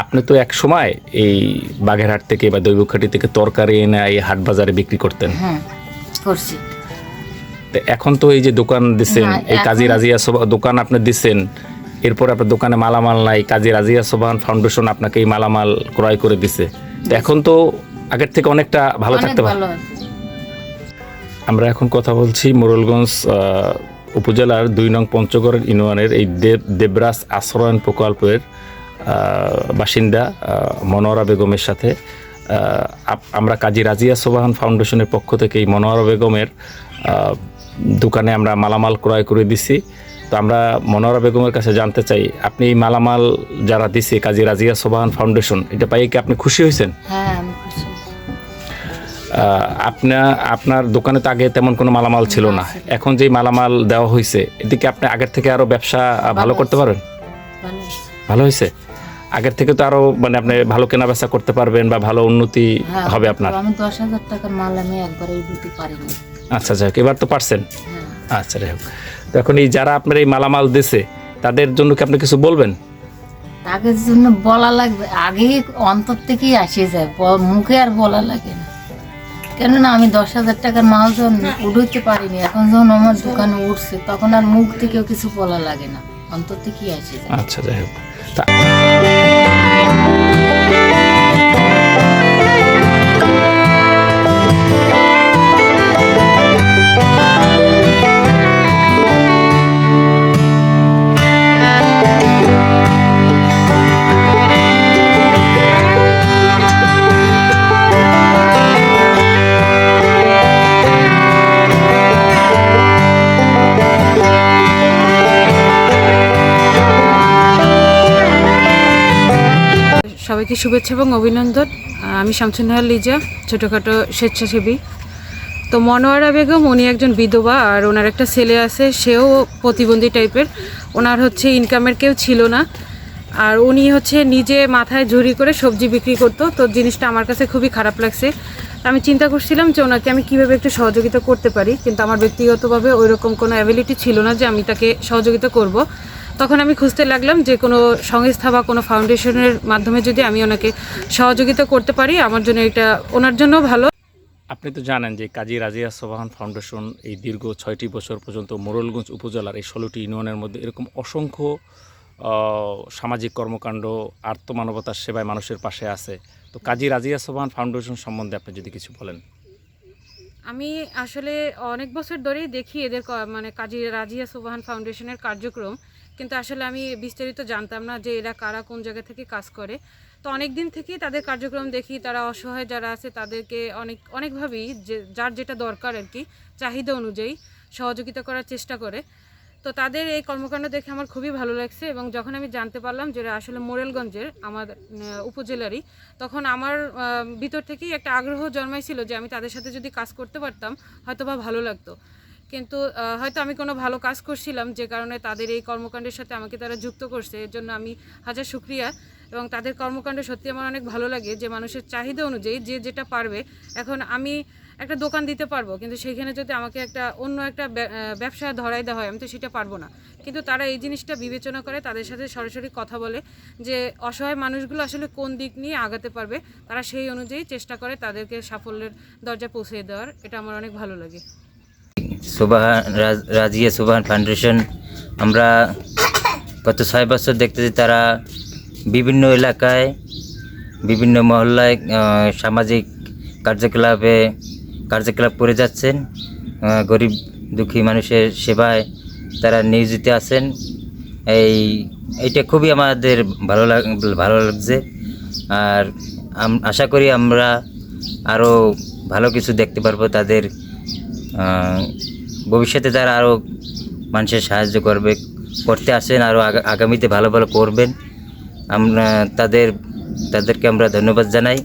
আপনি তো এক সময় এই বাগেরহাট থেকে বা দৈবখাটি থেকে তরকারি এনে এই হাট বাজারে বিক্রি করতেন। হ্যাঁ করছি। তো এখন তো এই যে দোকান দিচ্ছেন এই কাজী রাজিয়া সোভা দোকান আপনি দিচ্ছেন এরপর আপনার দোকানে মালামাল নাই কাজী রাজিয়া সোভান ফাউন্ডেশন আপনাকে এই মালামাল ক্রয় করে দিছে। তো এখন তো আগের থেকে অনেকটা ভালো থাকতে পারে। আমরা এখন কথা বলছি মোরলগঞ্জ উপজেলার দুই নং পঞ্চগড় ইউনিয়নের এই দেব দেবরাজ আশ্রয়ন প্রকল্পের বাসিন্দা মনোয়ারা বেগমের সাথে আমরা কাজী রাজিয়া সোবাহান ফাউন্ডেশনের পক্ষ থেকে এই মনোয়ারা বেগমের দোকানে আমরা মালামাল ক্রয় করে দিছি। তো আমরা মনোয়ারা বেগমের কাছে জানতে চাই আপনি এই মালামাল যারা দিছে কাজী রাজিয়া সোবাহান ফাউন্ডেশন এটা পাই কি আপনি খুশি হয়েছেন? হ্যাঁ আহ, আপনার আপনার দোকানে তো আগে তেমন কোনো মালামাল ছিল না। এখন যেই মালামাল দেওয়া হয়েছে এদিকে আপনি আগের থেকে আরও ব্যবসা ভালো করতে পারেন? ভালো হয়েছে। আগের থেকে তো আরও মানে আপনি ভালো কেনা বেচা করতে পারবেন বা ভালো উন্নতি হ্যাঁ, হবে আপনার। আমি দশ হাজার টাকার মাল আমি একবারে দিতে পারিনি। আচ্ছা যাক এবার তো পারছেন? হ্যাঁ। আচ্ছা যাই হোক। তো এখন এই যারা আপনার এই মালামাল দিছে তাদের জন্য কি আপনি কিছু বলবেন? আগের জন্য বলা লাগবে আগে অন্তর থেকেই আসে যায় মুখে আর বলা লাগে না। কেননা আমি দশ হাজার টাকার মাল যখন উঠতে পারিনি এখন যখন আমার দোকানে উঠছে তখন আর মুখ থেকেও কিছু বলা লাগে না অন্তর থেকেই আসে যায়। আচ্ছা যাই হোক। তা সবাইকে শুভেচ্ছা এবং অভিনন্দন। আমি শামসুন্নাহার লিজা, ছোটোখাটো স্বেচ্ছাসেবী। তো মনোয়ারা বেগম, উনি একজন বিধবা আর ওনার একটা ছেলে আছে, সেও প্রতিবন্ধী টাইপের। ওনার হচ্ছে ইনকামের কেউ ছিল না। আর উনি হচ্ছে নিজে মাথায় ঝুড়ি করে সবজি বিক্রি করতো। তো জিনিসটা আমার কাছে খুবই খারাপ লাগছে। আমি চিন্তা করছিলাম যে ওনাকে আমি কীভাবে একটু সহযোগিতা করতে পারি। কিন্তু আমার ব্যক্তিগতভাবে ওই রকম কোনো অ্যাবিলিটি ছিল না যে আমি তাকে সহযোগিতা করব। তখন আমি খুঁজতে লাগলাম যে কোনো সংস্থা বা কোনো ফাউন্ডেশনের মাধ্যমে যদি আমি ওনাকে সহযোগিতা করতে পারি আমার জন্য এটা ওনার জন্য ভালো। আপনি তো জানেন যে কাজী রাজিয়া সোবাহান ফাউন্ডেশন এই দীর্ঘ ছয়টি বছর পর্যন্ত মোরলগঞ্জ উপজেলার এই ষোলোটি ইউনিয়নের মধ্যে এরকম অসংখ্য সামাজিক কর্মকাণ্ড আত্মমানবতার সেবায় মানুষের পাশে আছে। তো কাজী রাজিয়া সোবাহান ফাউন্ডেশন সম্বন্ধে আপনি যদি কিছু বলেন। আমি আসলে অনেক বছর ধরেই দেখি এদের মানে কাজী রাজিয়া সুবাহান ফাউন্ডেশনের কার্যক্রম। কিন্তু আসলে আমি বিস্তারিত জানতাম না যে এরা কারা, কোন জায়গা থেকে কাজ করে। তো অনেক দিন থেকেই তাদের কার্যক্রম দেখি, তারা অসহায় যারা আছে তাদেরকে অনেক, অনেকভাবেই যে, যার যেটা দরকার আর কি, চাহিদা অনুযায়ী সহযোগিতা করার চেষ্টা করে। তো তাদের এই কর্মকাণ্ড দেখে আমার খুবই ভালো লাগছে এবং যখন আমি জানতে পারলাম যে আসলে মোরেলগঞ্জের, আমার উপজেলারই, তখন আমার ভিতর থেকেই একটা আগ্রহ জন্মাইছিল যে আমি তাদের সাথে যদি কাজ করতে পারতাম হয়তো বা ভালো লাগতো। কিন্তু হয়তো আমি কোনো ভালো কাজ করছিলাম যে কারণে তাদের এই কর্মকাণ্ডের সাথে আমাকে তারা যুক্ত করছে, এর জন্য আমি হাজার শুক্রিয়া। এবং তাদের কর্মকাণ্ড সত্যি আমার অনেক ভালো লাগে যে মানুষের চাহিদা অনুযায়ী যে যেটা পারবে, এখন আমি একটা দোকান দিতে পারব, কিন্তু সেইখানে যদি আমাকে একটা অন্য একটা ব্য- ব্যবসা ধরাই দেওয়া হয়, আমি তো সেটা পারব না। কিন্তু তারা এই জিনিসটা বিবেচনা করে, তাদের সাথে সরাসরি কথা বলে যে অসহায় মানুষগুলো আসলে কোন দিক নিয়ে আগাতে পারবে, তারা সেই অনুযায়ী চেষ্টা করে তাদেরকে সাফল্যের দরজা পৌঁছে দেওয়ার, এটা আমার অনেক ভালো লাগে। সুবাহান রাজিয়া সুবাহান ফাউন্ডেশন। আমরা গত ছয় বছর দেখতেছি তারা বিভিন্ন এলাকায়, বিভিন্ন মহল্লায় সামাজিক কার্যকলাপে, কার্যকলাপ করে যাচ্ছেন। গরিব দুঃখী মানুষের সেবায় তারা নিয়োজিত আছেন। এই, এইটা খুবই আমাদের ভালো লাগ, ভালো লাগছে। আর আশা করি আমরা আরও ভালো কিছু দেখতে পারব তাদের ভবিষ্যতে তারা আরও মানুষের সাহায্য করবে, করতে আসেন আরও আগামীতে ভালো ভালো করবেন, আমরা তাদের, তাদেরকে আমরা ধন্যবাদ জানাই।